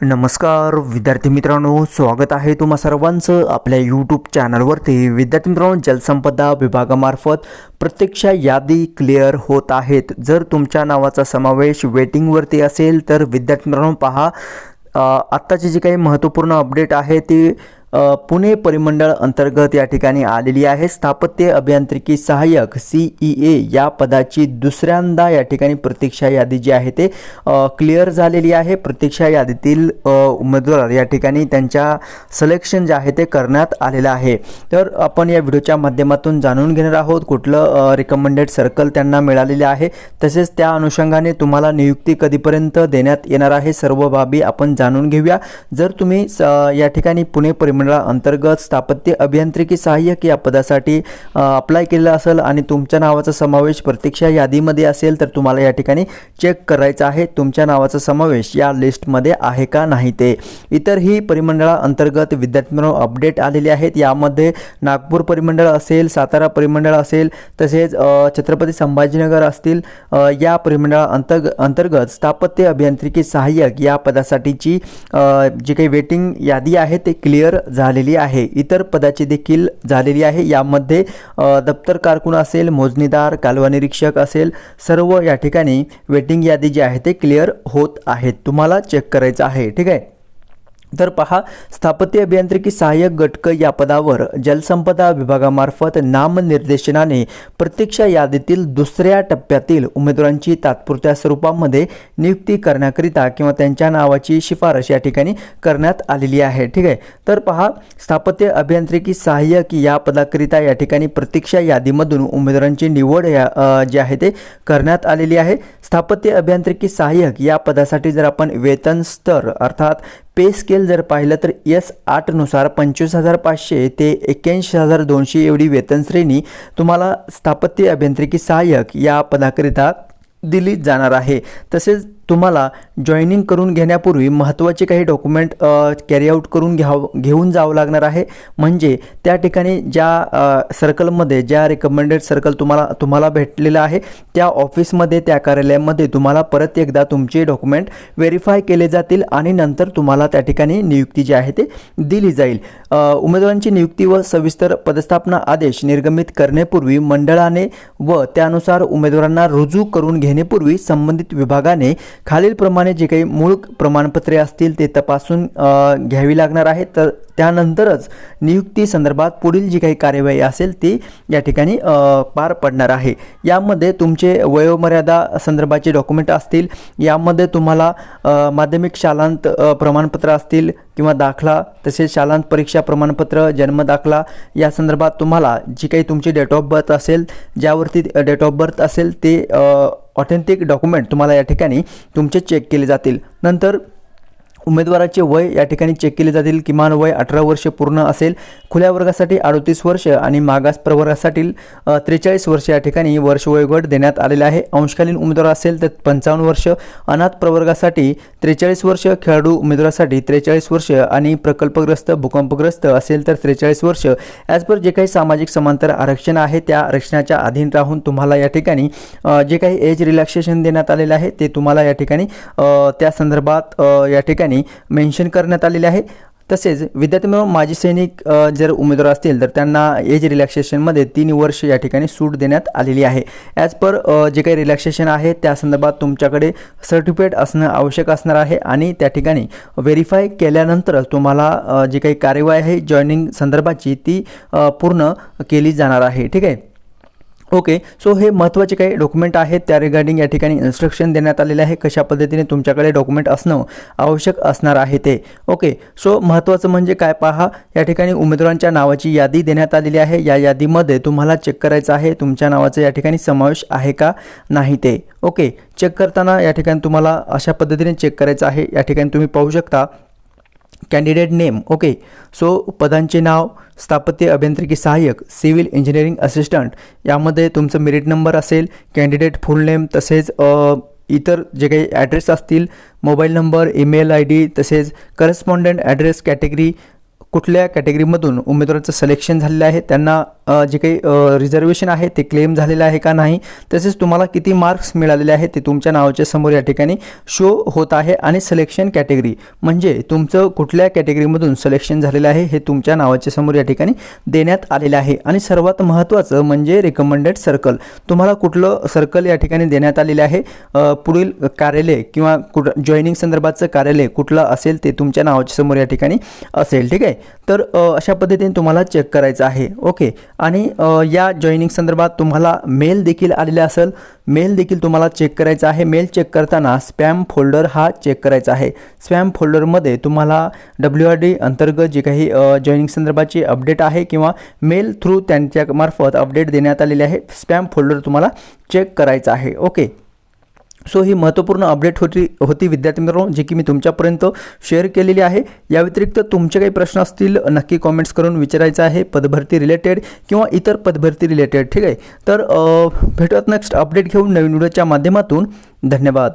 नमस्कार विद्यार्थी मित्रांनो स्वागत आहे तुम्हा सर्वांचं आपल्या यूट्यूब चॅनलवरती विद्यार्थी मित्रांनो जलसंपदा विभागामार्फत प्रत्यक्ष यादी क्लिअर होत आहेत. जर तुमच्या नावाचा समावेश वेटिंगवरती असेल तर विद्यार्थी मित्रांनो पहा आत्ताची जी काही महत्त्वपूर्ण अपडेट आहे ती पुणे परिमंडळ अंतर्गत या ठिकाणी आलेली आहे. स्थापत्य अभियांत्रिकी सहाय्यक सी ई ए या पदाची दुसऱ्यांदा या ठिकाणी प्रतीक्षा यादी जी आहे ते क्लिअर झालेली आहे. प्रतीक्षा यादीतील उमेदवार या ठिकाणी त्यांच्या सिलेक्शन जे आहे ते करण्यात आलेलं आहे. तर आपण या व्हिडिओच्या माध्यमातून जाणून घेणार आहोत कुठलं रिकमेंडेड सर्कल त्यांना मिळालेले आहे. तसेच त्या अनुषंगाने तुम्हाला नियुक्ती कधीपर्यंत देण्यात येणार आहे सर्व बाबी आपण जाणून घेऊया. जर तुम्ही स- या ठिकाणी पुणे परिमंडळ अंतर्गत स्थापत्य अभियांत्रिकी सहाय्यक या पदासाठी अप्लाय केलेला असेल आणि तुमच्या नावाचा समावेश प्रतीक्षा यादीमध्ये असेल तर तुम्हाला या ठिकाणी चेक करायचा आहे. तुमच्या नावाचा समावेश या लिस्टमध्ये आहे का नाही ते. इतरही परिमंडळा अंतर्गत विद्यार्थ्यांना अपडेट आलेले आहेत. यामध्ये नागपूर परिमंडळ असेल सातारा परिमंडळ असेल तसेच छत्रपती संभाजीनगर असतील या परिमंडळा अंतर्ग अंतर्गत स्थापत्य अभियांत्रिकी सहाय्यक या पदासाठीची जी काही वेटिंग यादी आहे ते क्लिअर झालेली आहे. इतर पदाची देखील झालेली आहे. यामध्ये दप्तर कारकून असेल मोजणीदार कालवा निरीक्षक असेल सर्व या ठिकाणी वेटिंग यादी जी आहे ते क्लिअर होत आहेत. तुम्हाला चेक करायचं आहे. ठीक आहे? तर पहा स्थापत्य अभियांत्रिकी सहाय्यक घटक या पदावर जलसंपदा विभागामार्फत नामनिर्देशनाने प्रतीक्षा यादीतील दुसऱ्या टप्प्यातील उमेदवारांची तात्पुरत्या स्वरूपामध्ये नियुक्ती करण्याकरिता किंवा त्यांच्या नावाची शिफारस या ठिकाणी करण्यात आलेली आहे. ठीक आहे? तर पहा स्थापत्य अभियांत्रिकी सहाय्यक या पदाकरिता या ठिकाणी प्रतीक्षा यादीमधून उमेदवारांची निवड या जे जी आहे ते करण्यात आलेली आहे. स्थापत्य अभियांत्रिकी सहाय्यक या पदासाठी जर आपण वेतन स्तर अर्थात पे स्केल जर पाहिलं तर एस आठनुसार पंचवीस हजार पाचशे ते एक्क्याऐंशी हजार दोनशे एवढी वेतन श्रेणी तुम्हाला स्थापत्य अभियांत्रिकी सहाय्यक या पदाकरिता दिली जाणार आहे. तसेच तुम्हाला जॉईनिंग करून घेण्यापूर्वी महत्त्वाचे काही डॉक्युमेंट कॅरी आऊट करून घ्याव घेऊन जावं लागणार आहे. म्हणजे त्या ठिकाणी ज्या सर्कलमध्ये ज्या रिकमेंडेड सर्कल तुम्हाला तुम्हाला भेटलेलं आहे त्या ऑफिसमध्ये त्या कार्यालयामध्ये तुम्हाला परत एकदा तुमचे डॉक्युमेंट व्हेरीफाय केले जातील आणि नंतर तुम्हाला त्या ठिकाणी नियुक्ती जी आहे ते दिली जाईल. उमेदवारांची नियुक्ती व सविस्तर पदस्थापना आदेश निर्गमित करण्यापूर्वी मंडळाने व त्यानुसार उमेदवारांना रुजू करून घेण्यापूर्वी संबंधित विभागाने खालीलप्रमाणे जे काही मूळ प्रमाणपत्रे असतील ते तपासून घ्यावी लागणार आहे तर त्यानंतरच नियुक्ती संदर्भात पुढील जी काही कार्यवाही असेल ती या ठिकाणी पार पडणार आहे. यामध्ये तुमचे वयोमर्यादा संदर्भाचे डॉक्युमेंट असतील. यामध्ये तुम्हाला माध्यमिक शालांत प्रमाणपत्र असतील. किंवा दाखला तसेच शालांत परीक्षा प्रमाणपत्र जन्मदाखला या संदर्भात तुम्हाला जी काही तुमची डेट ऑफ बर्थ असेल ज्यावरती डेट ऑफ बर्थ असेल ते ऑथेंटिक डॉक्युमेंट तुम्हाला या ठिकाणी तुमचे चेक केले जातील. नंतर उमेदवाराचे वय या ठिकाणी चेक केले जातील. किमान वय अठरा वर्ष पूर्ण असेल. खुल्या वर्गासाठी अडतीस वर्ष आणि मागास प्रवर्गासाठी त्रेचाळीस वर्ष या ठिकाणी वर्ष वयोगट देण्यात आलेले आहे. अंशकालीन उमेदवार असेल तर पंचावन्न वर्ष. अनाथ प्रवर्गासाठी त्रेचाळीस वर्ष. खेळाडू उमेदवारासाठी त्रेचाळीस वर्ष आणि प्रकल्पग्रस्त भूकंपग्रस्त असेल तर त्रेचाळीस वर्ष. ॲज पर जे काही सामाजिक समांतर आरक्षण आहे त्या आरक्षणाच्या अधीन राहून तुम्हाला या ठिकाणी जे काही एज रिलॅक्सेशन देण्यात आलेलं आहे ते तुम्हाला या ठिकाणी त्या संदर्भात या ठिकाणी मेन्शन करण्यात आलेले आहे. तसेच विद्यार्थी मित्रांनो, माजी सैनिक जर उमेदवार असतील तर त्यांना एज रिलॅक्सेशनमध्ये तीन वर्ष या ठिकाणी सूट देण्यात आलेली आहे. ॲज पर जे काही रिलॅक्सेशन आहे त्या संदर्भात तुमच्याकडे सर्टिफिकेट असणं आवश्यक असणार आहे आणि त्या ठिकाणी व्हेरीफाय केल्यानंतरच तुम्हाला जी काही कार्यवाही आहे जॉईनिंग संदर्भाची ती पूर्ण केली जाणार आहे. ठीक आहे? ओके सो हे महत्त्वाचे काही डॉक्युमेंट आहेत त्या रिगार्डिंग या ठिकाणी इन्स्ट्रक्शन देण्यात आलेले आहे कशा पद्धतीने तुमच्याकडे डॉक्युमेंट असणं आवश्यक असणार आहे ते. ओके सो महत्त्वाचं म्हणजे काय पहा या ठिकाणी उमेदवारांच्या नावाची यादी देण्यात आलेली आहे या यादीमध्ये तुम्हाला चेक करायचं आहे तुमच्या नावाचा या ठिकाणी समावेश आहे का नाही ते. ओके चेक करताना या ठिकाणी तुम्हाला अशा पद्धतीने चेक करायचं आहे या ठिकाणी तुम्ही पाहू शकता कॅन्डिडेट नेम ओके सो पदांचे नाव स्थापत्य अभियांत्रिकी सहाय्यक सिव्हिल इंजिनिअरिंग असिस्टंट यामध्ये तुमचं मेरिट नंबर असेल कॅन्डिडेट फुल नेम तसेच इतर जे काही ॲड्रेस असतील mobile number email I D तसेच करस्पॉन्डंट ॲड्रेस कॅटेगरी कुठल्या कॅटेगरीमधून उमेदवारांचं सिलेक्शन झालेलं आहे त्यांना जे काही रिझर्वेशन आहे ते क्लेम झालेलं आहे का नाही तसेच तुम्हाला किती मार्क्स मिळालेले आहेत ते तुमच्या नावाच्या समोर या ठिकाणी शो होत आहे आणि सिलेक्शन कॅटेगरी म्हणजे तुमचं कुठल्या कॅटेगरीमधून सिलेक्शन झालेलं आहे हे तुमच्या नावाच्या समोर या ठिकाणी देण्यात आलेलं आहे. आणि सर्वात महत्त्वाचं म्हणजे रिकमेंडेड सर्कल तुम्हाला कुठलं सर्कल या ठिकाणी देण्यात आलेलं आहे? पुढील कार्यालय किंवा कुठं जॉईनिंग संदर्भाचं कार्यालय कुठलं असेल ते तुमच्या नावाच्या समोर या ठिकाणी असेल. ठीक आहे? तर अशा पद्धतीने तुम्हाला चेक करायचं आहे. ओके आणि या जॉईनिंग संदर्भात तुम्हाला मेल देखील आलेला असेल. मेल देखील तुम्हाला चेक करायचा आहे. मेल चेक करताना स्पॅम फोल्डर हा चेक करायचा आहे. स्पॅम फोल्डरमध्ये तुम्हाला डब्ल्यू आर डी अंतर्गत जे काही जॉईनिंग संदर्भाची अपडेट आहे किंवा मेल थ्रू त्यांच्या मार्फत अपडेट देण्यात आलेले आहे. स्पॅम फोल्डर तुम्हाला चेक करायचा आहे. ओके सो ही महत्त्वपूर्ण अपडेट होती होती विद्यार्थी मित्रांनो जी की मी तुमच्यापर्यंत शेअर केलेली आहे. या व्यतिरिक्त तुमचे काही प्रश्न असतील नक्की कॉमेंट्स करून विचारायचं आहे पदभरती रिलेटेड किंवा इतर पदभरती रिलेटेड ठीक आहे? तर भेटत नेक्स्ट अपडेट घेऊन नवीन व्हिडिओच्या माध्यमातून. धन्यवाद.